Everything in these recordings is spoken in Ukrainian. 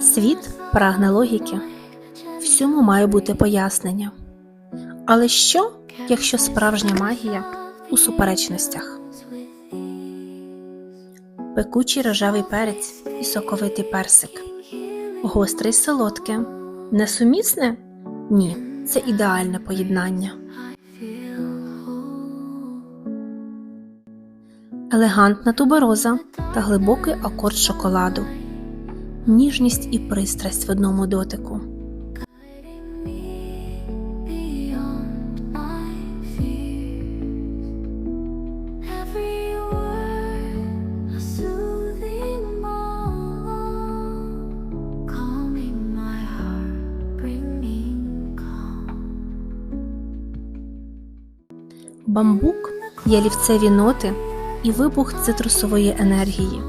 Світ прагне логіки. Всьому має бути пояснення. Але що, якщо справжня магія у суперечностях? Пекучий рожевий перець і соковитий персик. Гостре й солодке. Несумісне? Ні, це ідеальне поєднання. Елегантна тубероза та глибокий акорд шоколаду. Ніжність і пристрасть в одному дотику. Бамбук є лівцеві ноти і вибух цитрусової енергії.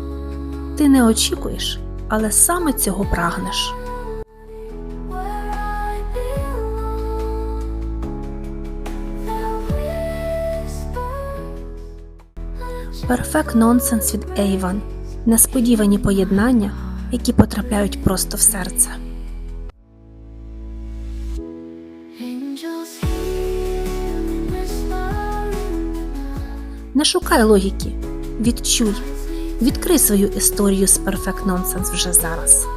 Ти не очікуєш, але саме цього прагнеш. Перфект нонсенс від Avon. Несподівані поєднання, які потрапляють просто в серце. Не шукай логіки, відчуй, відкрий свою історію з Perfect Nonsense вже зараз.